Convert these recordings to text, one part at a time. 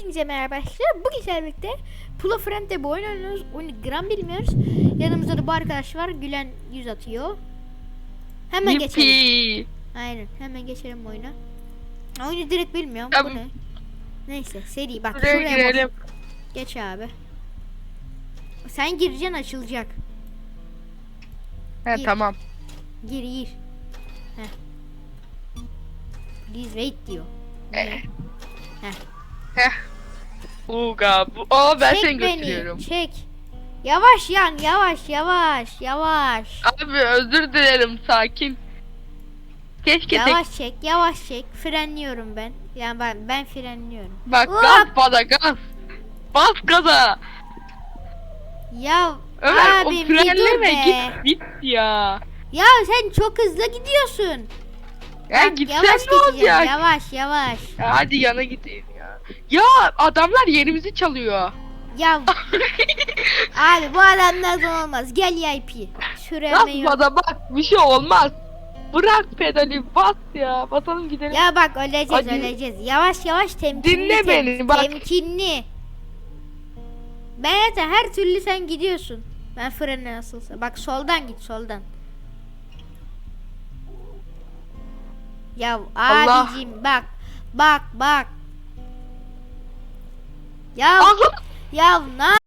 Hepinize merhaba arkadaşlar. Bugün sizlerle birlikte Pulo Friend'de bir oyun oynuyoruz. Oyunu gram bilmiyoruz. Yanımızda da bu arkadaş var. Gülen yüz atıyor. Hemen geçelim. Yippi. Aynen. Hemen geçelim oyuna. Oyunu direkt bilmiyorum. Bu Tamam. ne? Neyse seri bak Buraya şuraya girelim. Geç abi. Sen gireceksin açılacak. He Gir. tamam. Gir gir. Heh. Please wait diyor. Eh. Heh. Heh. Uga bu. Aa ben çek seni beni, götürüyorum. Çek. Yavaş yan yavaş yavaş yavaş. Abi özür dilerim sakin. Keşke tek Yavaş çek yavaş çek. Frenliyorum ben. Yani ben ben frenliyorum. bak Hop. gaz bana gaz. Bas gaza. Ya Ömer o abim dur frenleme git git ya. Ya sen çok hızlı gidiyorsun. Ya Bak, gitsen yavaş ne olacak? Yavaş yavaş. Ya hadi yana gideyim ya. Adamlar yerimizi çalıyor. Ya abi bu adamlardan olmaz. Gel VIP. Süreme yok. Basma da bak bir şey olmaz. Bırak pedali bas ya. Basalım gidelim. Ya bak öleceğiz Hadi. öleceğiz. Yavaş yavaş temkinli. Dinle tem- beni, bak. Temkinli. Ben zaten her türlü sen gidiyorsun. Ben frene nasılsa. Bak soldan git soldan. Ya Allah. abicim bak. Bak bak. Ya ya ne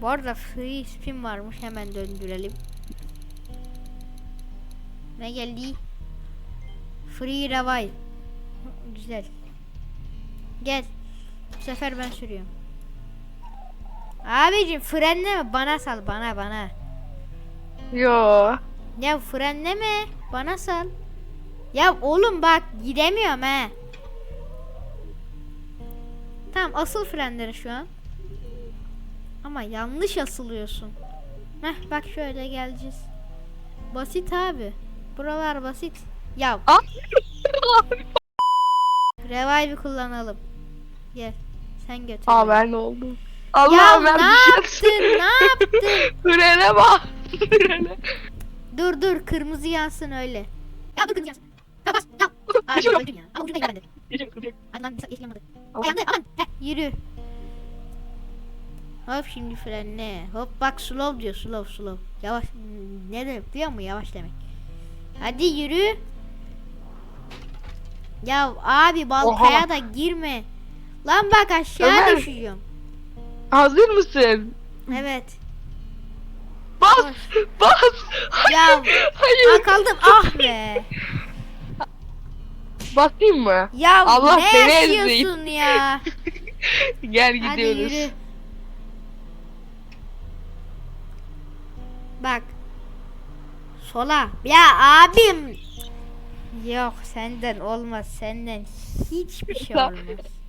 Bu arada free spin varmış hemen döndürelim. Ne geldi? Free revive. Güzel. Gel. Bu sefer ben sürüyorum. Abicim frenleme bana sal bana bana. Yo. Ya frenleme bana sal. Ya oğlum bak gidemiyorum he. Tamam asıl frenleri şu an. Ama yanlış asılıyorsun. Heh bak şöyle geleceğiz. Basit abi. Buralar basit. Ya revive'i kullanalım. Gel. Sen götür. Aa ben ne oldum? ya Allah ben ne şey yaptın? ne yaptın? Frene bas. Frene. Dur dur kırmızı yansın öyle. Ya dur kırmızı yansın. Ya bas ya. Abi ya. Ama ucunda gelmedi. Hadi lan yeşil yanmadı. Ay yandı aman. Heh yürü. Hop şimdi frenle. Hop bak slow diyor slow slow. Yavaş. Hmm, Ne demek biliyor musun? Yavaş demek. Hadi yürü. Ya abi balkaya Oha. da girme. Lan bak aşağı Ömer. düşüyorum. Hazır mısın? Evet. Bas. Bas. Ya Hayır. Aa, kaldım ah be. Basayım mı? Ya Allah ne seni yaşıyorsun ya? Gel Hadi gidiyoruz. yürü. Bak. Sola. Ya abim. Yok senden olmaz. Senden hiçbir şey Sa- olmaz.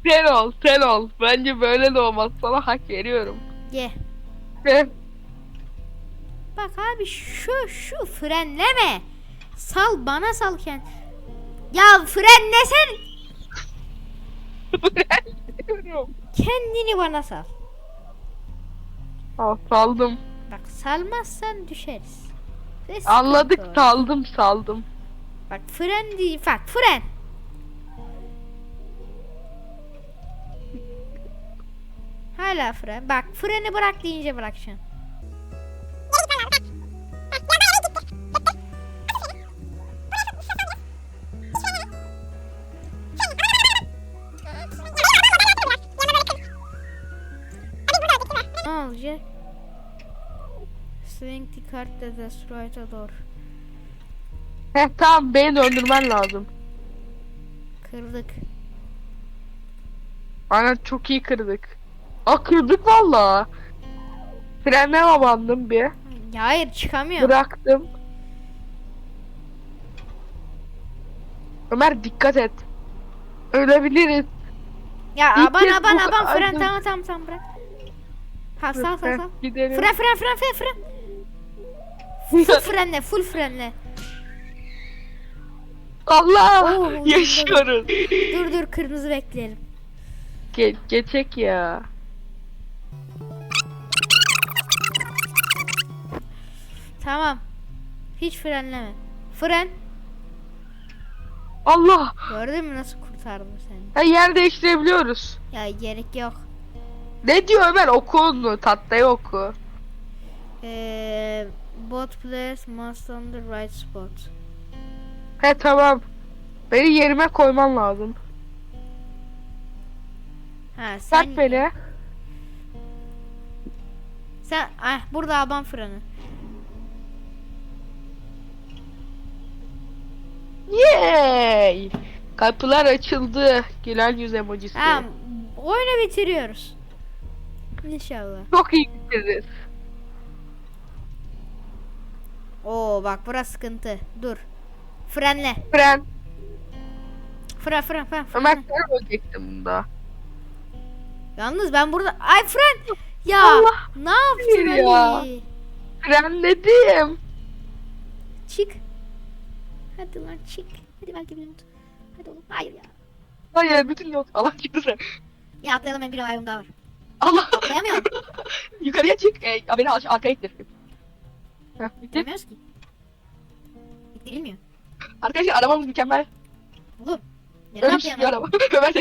Sen ol, sen ol. Bence böyle de olmaz. Sana hak veriyorum. Gel. Ve Bak abi şu şu frenleme. Sal bana sal kend. Ya frenlesen kendini bana sal. Al, saldım. Bak salmazsan düşeriz. Ve sıkıntı Anladık, olur. saldım, saldım. Bak fren değil. Bak fren. Hala fren. Bak freni bırak deyince bırakacaksın. Olacak? Swing the card that destroyed a door. Heh tamam, beni döndürmen lazım. Kırdık. Aynen çok iyi kırdık. Aa kırdık valla. Frenle abandım bir. Ya hayır çıkamıyorum. Bıraktım. Ömer dikkat et. Ölebiliriz. Ya aban aban aban fren tamam tamam tamam bırak. Ha sal Heh, sal. Gidelim. Fren fren fren fren fren. Full frenle full frenle. Allah Oo, yaşıyoruz. Dur dur kırmızı bekleyelim. Ge geçek ya. Tamam. Hiç frenleme. Fren. Allah Gördün mü nasıl kurtardım seni. Ha yer değiştirebiliyoruz. Ya gerek yok. Ne diyor Ömer oku onu tahtaya oku. Ee, both players must on the right spot. He tamam. Beni yerime koyman lazım. Ha sen Sen beni. sen ah burada aban freni. Yay! Kapılar açıldı. Gülen yüz emojisi. Tamam oyunu bitiriyoruz. İnşallah. Çok iyi bitiririz. Oo bak burası sıkıntı. Dur. Frenle. Fren. Fren fren fren. Ömer frenle. sen ölecektin bunda. Yalnız ben burada ay fren. Ya Allah ne yaptın ya. Ali? Frenledim. Çık. Hadi lan çık. Hadi belki bir. Hadi oğlum. Hayır ya. Hayır bütün yol. Allah çıktı Ya atlayalım ben bir ayağım daha var. Allah. Atlayamıyorum. Yukarıya çık. E, beni aş- arkaya ittirsin. Heh, bitti. Gidemiyoruz ki. Gidilmiyor. Arkadaşlar arabamız mükemmel. Oğlum. Nereye Ölmüş bir atlayalım? araba. Ömer,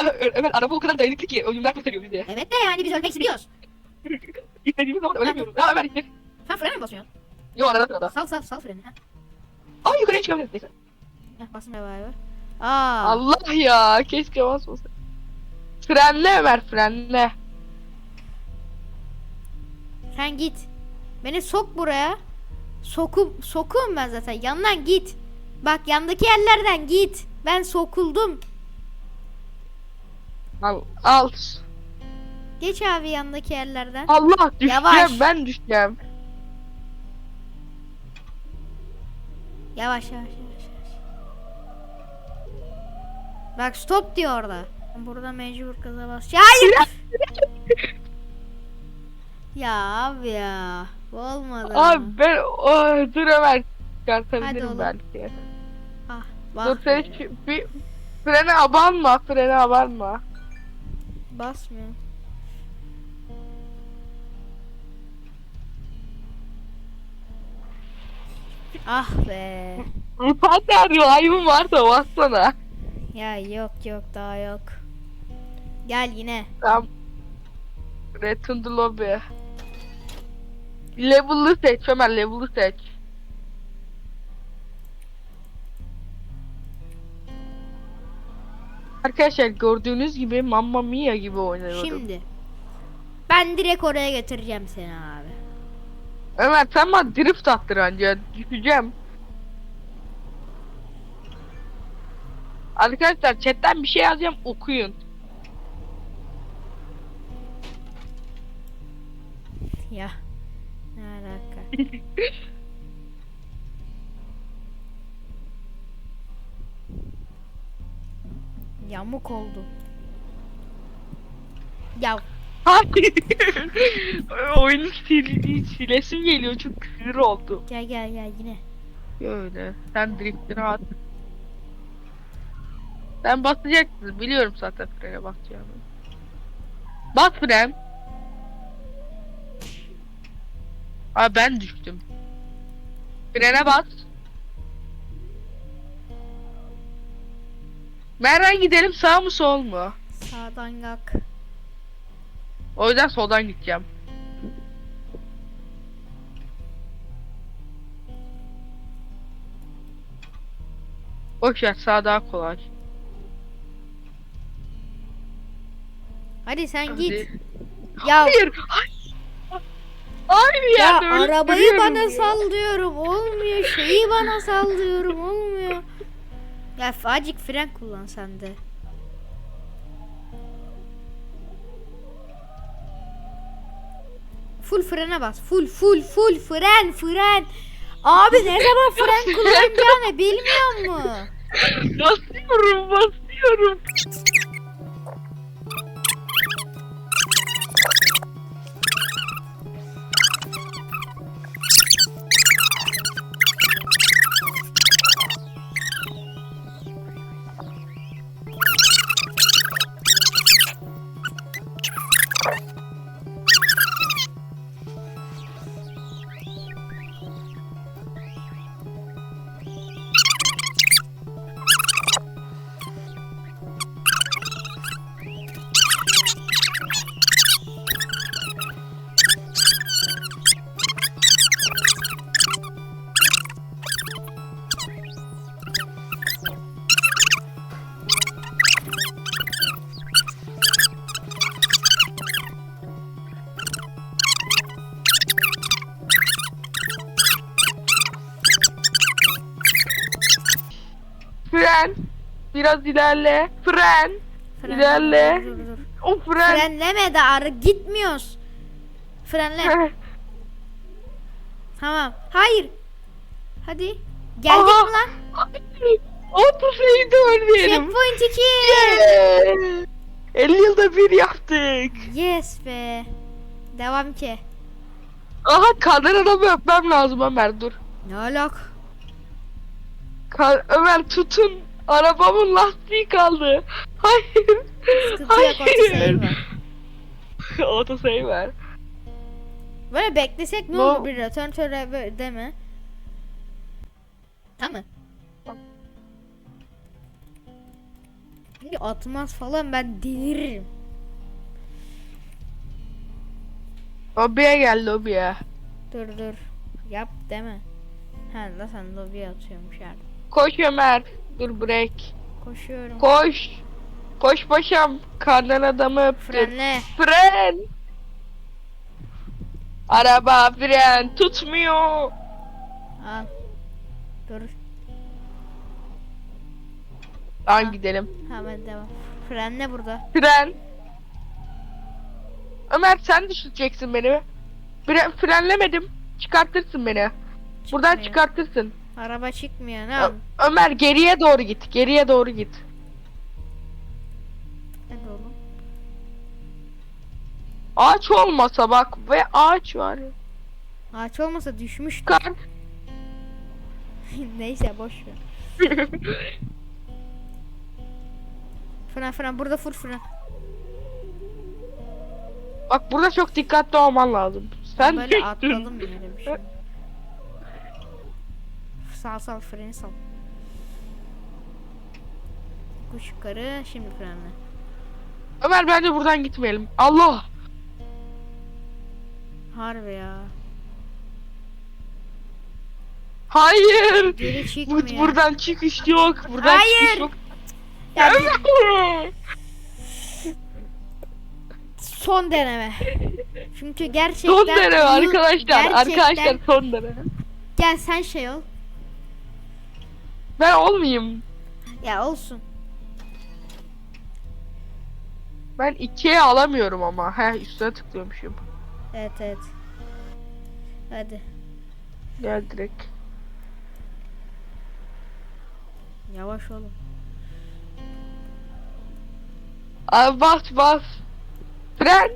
Ömer, Ömer araba o kadar dayanıklı ki ölümden kurtarıyor bizi. Evet de yani biz ölmek istiyoruz. İstediğimiz zaman ölemiyoruz. Ha Ömer ittir. Sen frene mi basıyorsun? Yok arada sırada. Sal sal sal freni. Ha. Ama yukarıya çıkabiliriz neyse. Heh, basın var? Aa. Allah ya keşke basmasın. Frenle Ömer frenle. Sen git. Beni sok buraya. Sokup sokum ben zaten. Yandan git. Bak yandaki yerlerden git. Ben sokuldum. Al, al. Geç abi yandaki yerlerden. Allah düşeceğim Yavaş. ben düşeceğim. Yavaş yavaş yavaş yavaş. Bak stop diyor orada. Burada mecbur gaza basacağım. Hayır. ya abi ya. Olmadı. Abi ben oh, dur Ömer çıkartabilirim belki. Ah, Dur bak. sen şu, bir frene abanma frene abanma. Basmıyor. Ah be. Hadi rivayım var da bassana. Ya yok yok daha yok. Gel yine. Tamam. Return to lobby. Level'ı seç Ömer level'ı seç. Arkadaşlar gördüğünüz gibi Mamma Mia gibi oynuyorum. Şimdi. Ben direkt oraya getireceğim seni abi. Ömer sen bana drift attır anca düşeceğim. Arkadaşlar chatten bir şey yazacağım okuyun. Yamuk oldu. Ya Hayır. Oyunu sil silesim geliyor çok sinir oldu. gel gel gel yine. Öyle. Sen driftini at. Sen basacaksın. Biliyorum zaten frene basacağımı. Bas fren. Aa ben düştüm. Frene bas. Nereden gidelim sağ mı sol mu? Sağdan kalk. O yüzden soldan gideceğim. Boş ver sağ daha kolay. Hadi sen Hadi. git. Ya Hayır. Hayır. Aynı ya yerde arabayı ölüyorum bana ya. sal diyorum. Olmuyor. Şeyi bana sal diyorum. Olmuyor. Ya acık fren kullan sen de. Full frene bas. Full full full fren fren. Abi ne zaman fren kullanacağını bilmiyor mu? Basıyorum basıyorum. Biraz ilerle. Fren. Fren- İlerle. Dur, dur, dur. O fren. Frenleme de arı gitmiyoruz. Frenle. tamam. Hayır. Hadi. Geldik Aha. mi lan? Otosayı da ölmeyelim. Checkpoint 2. Yeah. 50 yılda bir yaptık. Yes be. Devam ki. Aha kadın adamı öpmem lazım Ömer dur. Ne alak? Ka- Ömer tutun. Arabamın lastiği kaldı. Hayır. Sıkıntı yok otosave var. Otosayı ver. Böyle beklesek ne No. olur bir return to rever deme. Tamam. Çünkü atmaz falan ben deliririm. Lobiye gel lobiye. Dur dur. Yap deme. Ha da sen lobiye atıyormuş yani. Koş Ömer. Dur break. Koşuyorum. Koş. Koş paşam. Kardan adamı öptün. Frenle. Fren. Araba fren tutmuyor. Al. Dur. Lan gidelim. Hemen devam. Frenle burada. Fren. Ömer sen düşüreceksin beni. Fren, frenlemedim. Çıkartırsın beni. Buradan Çıkmıyor. çıkartırsın. Araba çıkmıyor. Ne Ö-? Ömer geriye doğru git. Geriye doğru git. Hadi oğlum. Ağaç olmasa bak ve ağaç var. Ağaç olmasa düşmüş. Çıkar. Neyse boş ver. Fren fren burada fır fren. bak burada çok dikkatli olman lazım. Sen Böyle atladım yere bir şey. Sal sal freni sal. Kuş yukarı şimdi frenle. Ömer bence buradan gitmeyelim. Allah. Harbi ya. Hayır. Geri Bu, çıkmıyor. buradan çıkış yok. Buradan Hayır. çıkış yok. Ya, Ömer. son deneme. Çünkü gerçekten Son deneme arkadaşlar. gerçekten- Arkadaşlar son deneme. Gel sen şey ol. Ben olmayayım. Ya olsun. Ben ikiye alamıyorum ama. He üstüne tıklıyormuşum. Evet evet. Hadi. Gel direkt. Yavaş olun. Abi bas bas. Fren.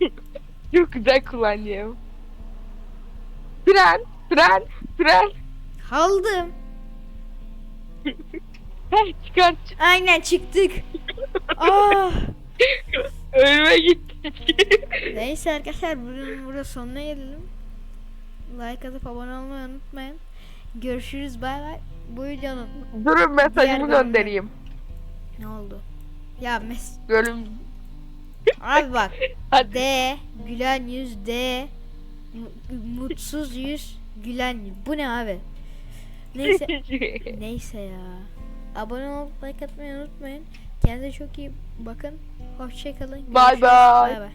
Çok güzel kullanıyorum. Fren, fren, fren. Kaldım. Heh, çıkart. Aynen çıktık. Ah. Ölüme gittik. Neyse arkadaşlar bugün burada sonuna gelelim. Like atıp abone olmayı unutmayın. Görüşürüz bay bay. Bu videonun Durun Diğer mesajımı bölümü. göndereyim. ne oldu? Ya mes Bölüm. abi bak Hadi. D gülen yüz D mutsuz yüz gülen yüz. Bu ne abi? Neyse neyse ya. Abone olup like atmayı unutmayın. Kendinize çok iyi bakın. Hoşçakalın. Bye bye. Bay bay.